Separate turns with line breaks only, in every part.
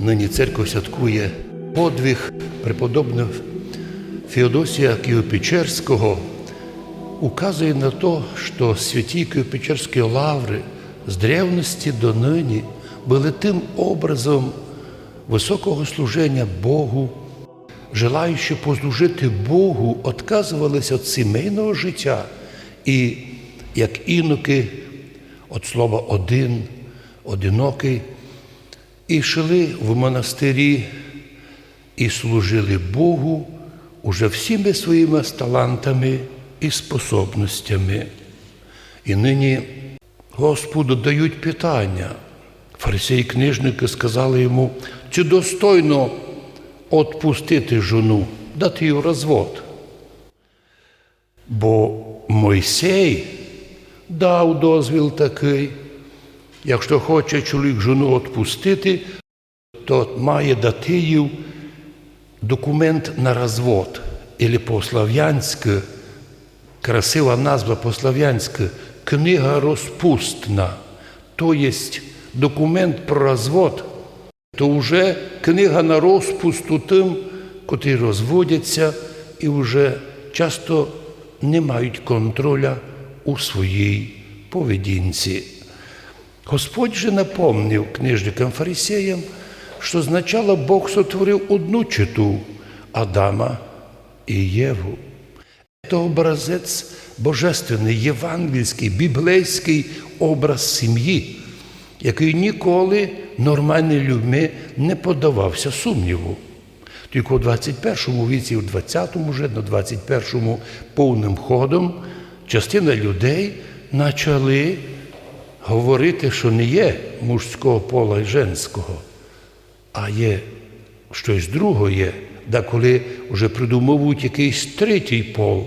Нині церква святкує подвиг преподобного Феодосія Києво-Печерського, указує на те, що святі Києво-Печерські лаври з древності до нині були тим образом високого служення Богу, желаючи послужити Богу, відказувалися від сімейного життя і, як іноки, від слова один, одинокий, і йшли в монастирі і служили Богу уже всіми своїми талантами і способностями. І нині Господу дають питання. Фарисеї книжники сказали йому, чи достойно відпустити жону, дати їй розвод. Бо Мойсей дав дозвіл такий, якщо хоче чоловік жону відпустити, то має дати їй документ на розвод, або по-слав'янськи, красива назва по-слав'янськи, книга розпустна, то є документ про розвод, то вже книга на розпусту тим, котрі розводяться і вже часто не мають контроля у своїй поведінці. Господь же напомнив книжникам фарисеям, що спочатку Бог сотворив одну читу Адама і Єву. Це образець божественний, євангельський, біблейський образ сім'ї, який ніколи нормальними людьми не подавався сумніву. Тільки у 21 віці, у 20-му вже на 21-му повним ходом частина людей почали говорити, що не є мужського пола і женського, а є щось друге, да коли вже придумовують якийсь третій пол,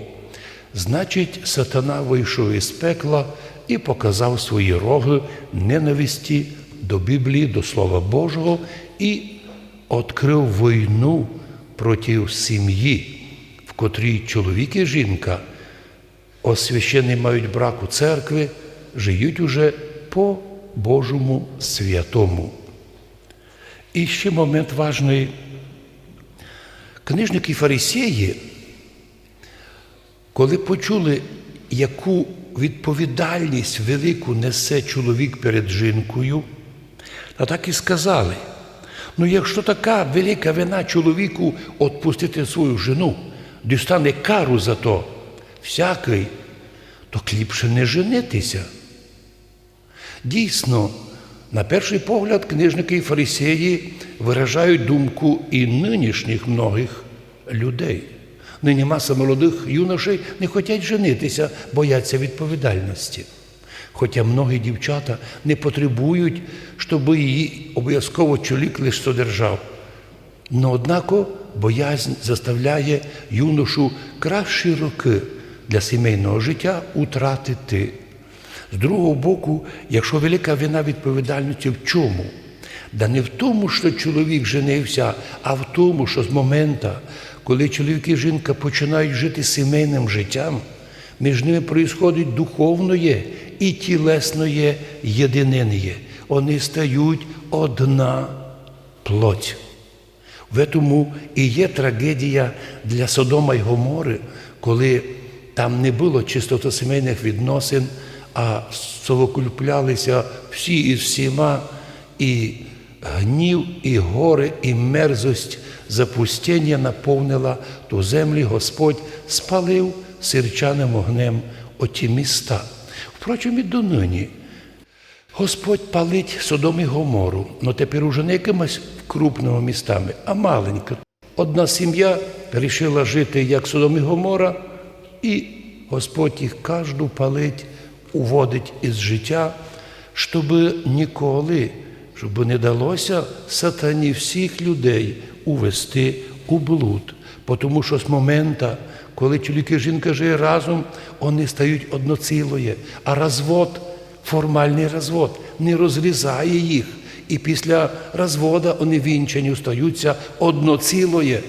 значить, сатана вийшов із пекла і показав свої роги ненависті до Біблії, до Слова Божого і відкрив війну проти сім'ї, в котрій чоловік і жінка освящені мають брак у церкві, живуть уже по Божому святому. І ще момент важний. Книжники фарисеї, коли почули, яку відповідальність велику несе чоловік перед жінкою, то так і сказали. Ну, якщо така велика вина чоловіку відпустити свою жену, дістане кару за то всякий, то кліпше не женитися. Дійсно, на перший погляд, книжники і фарисеї виражають думку і нинішніх многих людей. Нині маса молодих юношей не хочуть женитися, бояться відповідальності. Хоча многі дівчата не потребують, щоб її обов'язково чоловік лише содержав. Но однако боязнь заставляє юношу кращі роки для сімейного життя утратити. З другого боку, якщо велика вина відповідальності в чому? Да не в тому, що чоловік женився, а в тому, що з моменту, коли чоловік і жінка починають жити сімейним життям, між ними проїсходить духовне і тілесне єдинення. Вони стають одна плоть. В тому і є трагедія для Содома й Гомори, коли там не було чистоти сімейних відносин, а совокуплялися всі із всіма, і гнів, і горе, і мерзость запустіння наповнила ту землі, Господь спалив сирчаним огнем оті міста. Впрочем, і донині. Господь палить Содом і Гомору, але тепер уже не якимись крупними містами, а маленько. Одна сім'я вирішила жити як Содом і Гомора, і Господь їх кожну палить, уводить із життя, щоб ніколи, щоб не далося сатані всіх людей увести у блуд. Тому що з моменту, коли і жінка живуть разом, вони стають одноцілоє, а розвод формальний розвод, не розрізає їх. І після розводу вони вінчені стаються одноцілоє.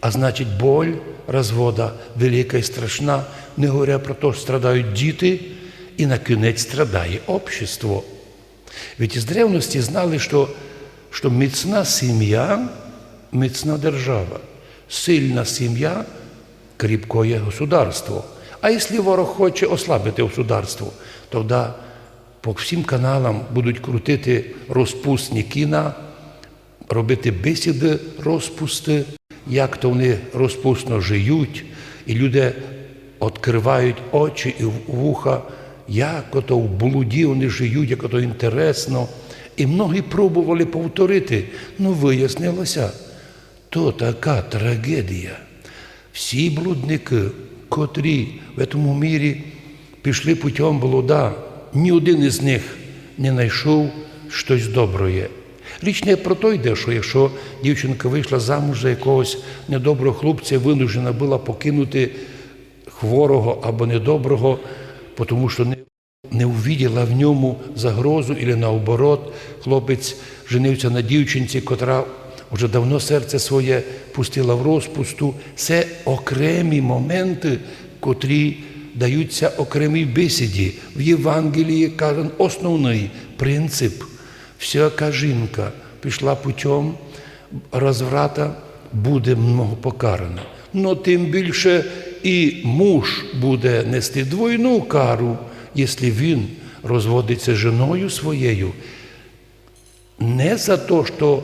А значить, боль розвода велика і страшна, не говоря про те, що страдають діти, і на кінець страдає общество. Ведь із древності знали, що що міцна сім'я, міцна держава, сильна сім'я, кріпкое государство. А якщо ворог хоче ослабити государство, тоді по всім каналам будуть крутити розпусні кіна, робити бесіди розпусти, як то вони розпусно жиють, і люди відкривають очі і вуха, як ото в блуді вони живуть, як ото інтересно. І многі пробували повторити, ну вияснилося, то така трагедія. Всі блудники, котрі в цьому мірі пішли путем блуда, ні один із них не знайшов щось доброє. Річ не про то йде, що якщо дівчинка вийшла замуж за якогось недоброго хлопця, винуждена була покинути хворого або недоброго, тому що не, не увиділа в ньому загрозу, або наоборот, хлопець женився на дівчинці, котра вже давно серце своє пустила в розпусту. Це окремі моменти, котрі даються окремій бесіді. В Євангелії каже основний принцип. Всяка жінка пішла путем розврата, буде много покарана. Но тим більше і муж буде нести двойну кару, якщо він розводиться з своєю, не за те, що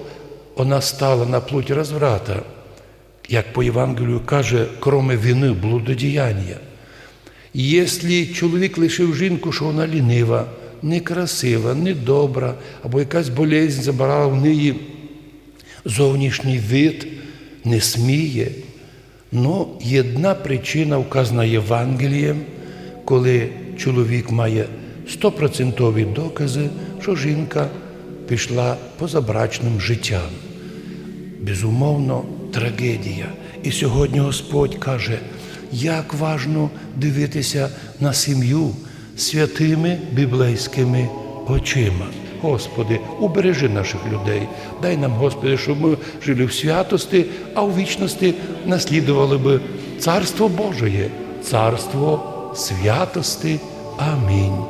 вона стала на плоті розврата, як по Євангелію каже, кроме вини, блудодіяння. Якщо чоловік лишив жінку, що вона лінива, некрасива, недобра, або якась болезнь забирала в неї зовнішній вид, не сміє. Ну, єдна причина вказана Євангелієм, коли чоловік має стопроцентові докази, що жінка пішла позабрачним життям. Безумовно, трагедія. І сьогодні Господь каже, як важно дивитися на сім'ю святими біблейськими очима. Господи, убережи наших людей. Дай нам, Господи, щоб ми жили в святості, а у вічності наслідували би Царство Божеє, Царство святости. Амінь.